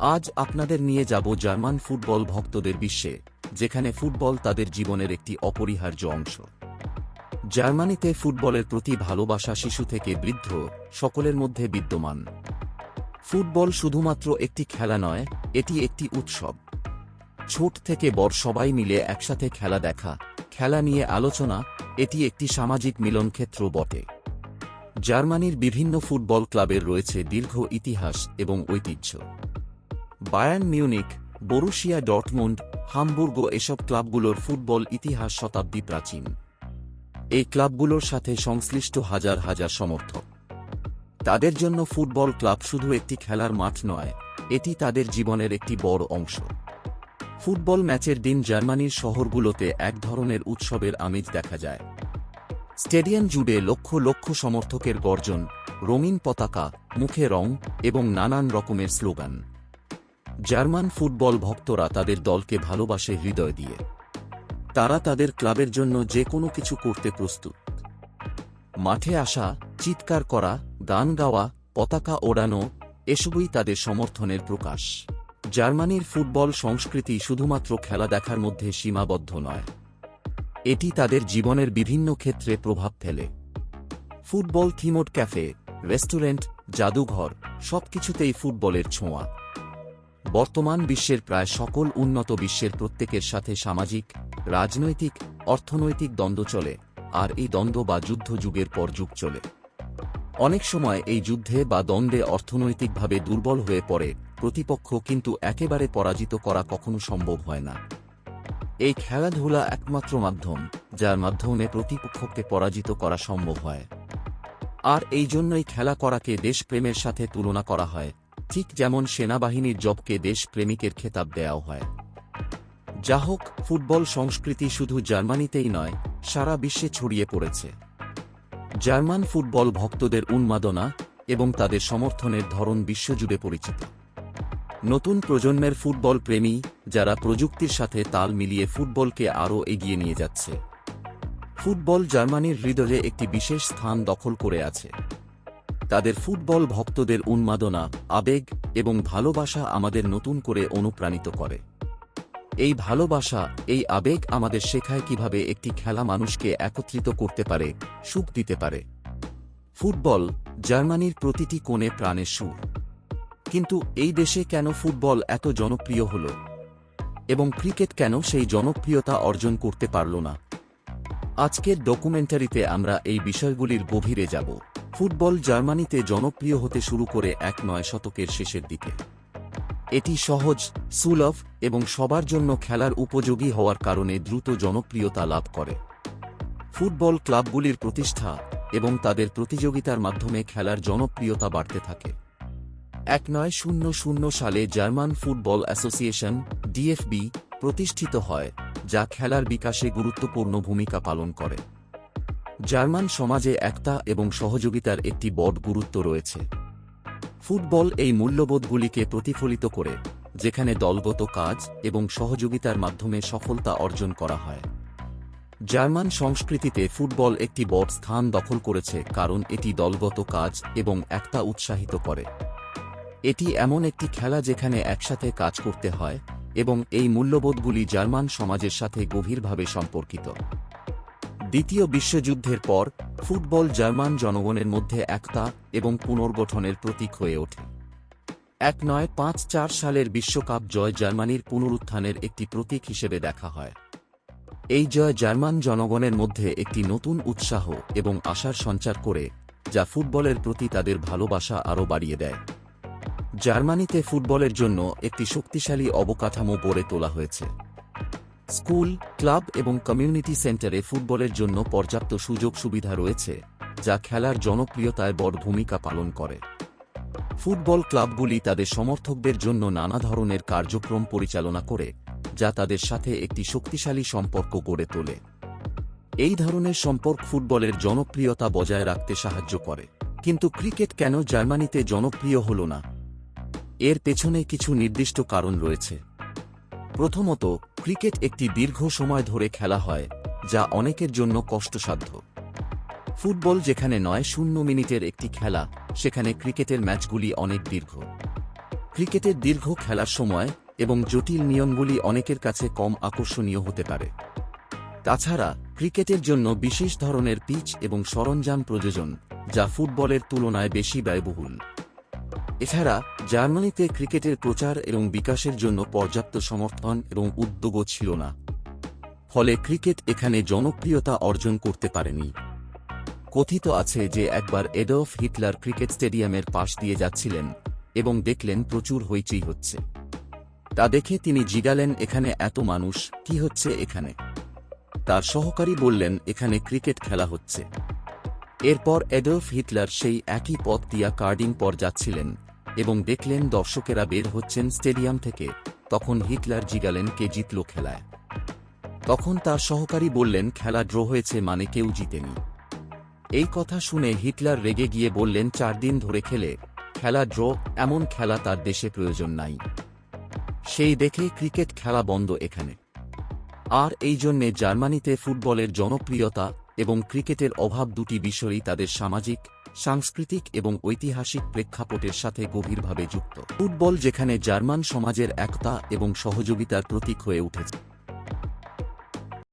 আজ আপনাদের নিয়ে যাব জার্মান ফুটবল ভক্তদের বিশ্বে, যেখানে ফুটবল তাদের জীবনের একটি অপরিহার্য অংশ। জার্মানিতে ফুটবলের প্রতি ভালোবাসা শিশু থেকে বৃদ্ধ, সকলের মধ্যে বিদ্যমান। ফুটবল শুধুমাত্র একটি খেলা নয়, এটি একটি উৎসব। ছোট থেকে বড় সবাই মিলে একসাথে খেলা দেখা, খেলা নিয়ে আলোচনা, এটি একটি সামাজিক মিলনক্ষেত্র বটে। জার্মানির বিভিন্ন ফুটবল ক্লাবের রয়েছে দীর্ঘ ইতিহাস এবং ঐতিহ্য। Bayern Munich, Borussia Dortmund Hamburg এসব ক্লাবগুলোর ফুটবল ইতিহাস শতাব্দী প্রাচীন। এই ক্লাবগুলোর সাথে সংশ্লিষ্ট হাজার হাজার সমর্থক। তাদের জন্য ফুটবল ক্লাব শুধু একটি খেলার মাঠ নয়, এটি তাদের জীবনের একটি বড় অংশ। ফুটবল ম্যাচের দিন জার্মানির শহরগুলোতে এক ধরনের উৎসবের আমেজ দেখা যায়। স্টেডিয়াম জুড়ে লক্ষ লক্ষ সমর্থকের গর্জন, রঙিন পতাকা, মুখে রং এবং নানান রকমের স্লোগান। জার্মান ফুটবল ভক্তরা তাদের দলকে ভালোবাসে হৃদয় দিয়ে। তারা তাদের ক্লাবের জন্য যে কোনো কিছু করতে প্রস্তুত। মাঠে আসা, চিৎকার করা, গান গাওয়া, পতাকা ওড়ানো, এসবই তাদের সমর্থনের প্রকাশ। জার্মানির ফুটবল সংস্কৃতি শুধুমাত্র খেলা দেখার মধ্যে সীমাবদ্ধ নয়। এটি তাদের জীবনের বিভিন্ন ক্ষেত্রে প্রভাব ফেলে। ফুটবল থিমোড ক্যাফে, রেস্টুরেন্ট, জাদুঘর, সবকিছুতেই ফুটবলের ছোঁয়া। বর্তমান বিশ্বের প্রায় সকল উন্নত বিশ্বের প্রত্যেকের সাথে সামাজিক, রাজনৈতিক, অর্থনৈতিক দ্বন্দ্ব চলে, আর এই দ্বন্দ্ব বা যুদ্ধ যুগের পর যুগ চলে। অনেক সময় এই যুদ্ধে বা দ্বন্দ্বে অর্থনৈতিকভাবে দুর্বল হয়ে পড়ে প্রতিপক্ষ কিন্তু একেবারে পরাজিত করা কখনো সম্ভব হয় না। এই খেলাধুলা একমাত্র মাধ্যম, যার মাধ্যমে প্রতিপক্ষকে পরাজিত করা সম্ভব হয়। আর এই জন্যই খেলা করাকে দেশপ্রেমের সাথে তুলনা করা হয় ঠিক যেমন সেনাবাহিনীর জবকে দেশপ্রেমিকের খেতাব দেওয়া হয়। যা হোক, ফুটবল সংস্কৃতি শুধু জার্মানিতেই নয়, সারা বিশ্বে ছড়িয়ে পড়েছে। জার্মান ফুটবল ভক্তদের উন্মাদনা এবং তাদের সমর্থনের ধরন বিশ্বজুড়ে পরিচিত। নতুন প্রজন্মের ফুটবল প্রেমী, যারা প্রযুক্তির সাথে তাল মিলিয়ে ফুটবলকে আরও এগিয়ে নিয়ে যাচ্ছে। ফুটবল জার্মানির হৃদয়ে একটি বিশেষ স্থান দখল করে আছে। তাদের ফুটবল ভক্তদের উন্মাদনা, আবেগ এবং ভালোবাসা আমাদের নতুন করে অনুপ্রাণিত করে। এই ভালোবাসা, এই আবেগ আমাদের শেখায় কীভাবে একটি খেলা মানুষকে একত্রিত করতে পারে, সুখ দিতে পারে। ফুটবল, জার্মানির প্রতিটি কোণে প্রাণের সুর। কিন্তু এই দেশে কেন ফুটবল এত জনপ্রিয় হল? এবং ক্রিকেট কেন সেই জনপ্রিয়তা অর্জন করতে পারল না? আজকের ডকুমেন্টারিতে আমরা এই বিষয়গুলির গভীরে যাব। ফুটবল জার্মানিতে জনপ্রিয় হতে শুরু করে এক নয় শতকের শেষের দিকে। এটি সহজ, সুলভ এবং সবার জন্য খেলার উপযোগী হওয়ার কারণে দ্রুত জনপ্রিয়তা লাভ করে। ফুটবল ক্লাবগুলির প্রতিষ্ঠা এবং তাদের প্রতিযোগিতার মাধ্যমে খেলার জনপ্রিয়তা বাড়তে থাকে। এক নয় শূন্য শূন্য সালে জার্মান ফুটবল অ্যাসোসিয়েশন, ডিএফবি, প্রতিষ্ঠিত হয়, যা খেলার বিকাশে গুরুত্বপূর্ণ ভূমিকা পালন করে। জার্মান সমাজে একতা এবং সহযোগিতার একটি বড় গুরুত্ব রয়েছে। ফুটবল এই মূল্যবোধগুলিকে প্রতিফলিত করে, যেখানে দলগত কাজ এবং সহযোগিতার মাধ্যমে সফলতা অর্জন করা হয়। জার্মান সংস্কৃতিতে ফুটবল একটি বড় স্থান দখল করেছে কারণ এটি দলগত কাজ এবং একতা উৎসাহিত করে। এটি এমন একটি খেলা যেখানে একসাথে কাজ করতে হয় এবং এই মূল্যবোধগুলি জার্মান সমাজের সাথে গভীরভাবে সম্পর্কিত। দ্বিতীয় বিশ্বযুদ্ধের পর, ফুটবল জার্মান জনগণের মধ্যে একতা এবং পুনর্গঠনের প্রতীক হয়ে ওঠে। এক নয় পাঁচ চার সালের বিশ্বকাপ জয় জার্মানির পুনরুত্থানের একটি প্রতীক হিসেবে দেখা হয়। এই জয় জার্মান জনগণের মধ্যে একটি নতুন উৎসাহ এবং আশার সঞ্চার করে, যা ফুটবলের প্রতি তাদের ভালোবাসা আরও বাড়িয়ে দেয়। জার্মানিতে ফুটবলের জন্য একটি শক্তিশালী অবকাঠামো গড়ে তোলা হয়েছে। স্কুল, ক্লাব এবং কমিউনিটি সেন্টারে ফুটবলের জন্য পর্যাপ্ত সুযোগ সুবিধা রয়েছে, যা খেলার জনপ্রিয়তায় বড় ভূমিকা পালন করে। ফুটবল ক্লাবগুলি তাদের সমর্থকদের জন্য নানা ধরনের কার্যক্রম পরিচালনা করে, যা তাদের সাথে একটি শক্তিশালী সম্পর্ক গড়ে তোলে। এই ধরনের সম্পর্ক ফুটবলের জনপ্রিয়তা বজায় রাখতে সাহায্য করে। কিন্তু ক্রিকেট কেন জার্মানিতে জনপ্রিয় হল না? এর পেছনে কিছু নির্দিষ্ট কারণ রয়েছে। প্রথমত, ক্রিকেট একটি দীর্ঘ সময় ধরে খেলা হয়, যা অনেকের জন্য কষ্টসাধ্য। ফুটবল যেখানে নয়, শূন্য মিনিটের একটি খেলা, সেখানে ক্রিকেটের ম্যাচগুলি অনেক দীর্ঘ। ক্রিকেটের দীর্ঘ খেলার সময় এবং জটিল নিয়মগুলি অনেকের কাছে কম আকর্ষণীয় হতে পারে। তাছাড়া, ক্রিকেটের জন্য বিশেষ ধরনের পিচ এবং সরঞ্জাম প্রয়োজন, যা ফুটবলের তুলনায় বেশি ব্যয়বহুল। এছাড়া জার্মানিতে ক্রিকেটের প্রচার এবং বিকাশের জন্য পর্যাপ্ত সমর্থন এবং উদ্যোগও ছিল না। ফলে ক্রিকেট এখানে জনপ্রিয়তা অর্জন করতে পারেনি। কথিত আছে যে একবার এডলফ হিটলার ক্রিকেট স্টেডিয়ামের পাশ দিয়ে যাচ্ছিলেন এবং দেখলেন প্রচুর হইচই হচ্ছে। তা দেখে তিনি জিগালেন, এখানে এত মানুষ, কি হচ্ছে এখানে? তার সহকারী বললেন, এখানে ক্রিকেট খেলা হচ্ছে। এরপর এডলফ হিটলার সেই একই পথ দিয়া কার্ডিং পর যাচ্ছিলেন। এবং দেখলেন দর্শকেরা বের হচ্ছেন স্টেডিয়াম থেকে। তখন হিটলার জিগালেন কে জিতল খেলায়। তখন তার সহকারী বললেন, খেলা ড্র হয়েছে মানে কেউ জিতেনি। এই কথা শুনে হিটলার রেগে গিয়ে বললেন, চার দিন ধরে খেলে, খেলা ড্র, এমন খেলা তার দেশে প্রয়োজন নাই। সেই দেখে ক্রিকেট খেলা বন্ধ এখানে। আর এই জন্যে জার্মানিতে ফুটবলের জনপ্রিয়তা এবং ক্রিকেটের অভাব দুটি বিষয়ই তাদের সামাজিক, সাংস্কৃতিক এবং ঐতিহাসিক প্রেক্ষাপটের সাথে গভীরভাবে যুক্ত। ফুটবল যেখানে জার্মান সমাজের একতা এবং সহযোগিতার প্রতীক হয়ে উঠেছে।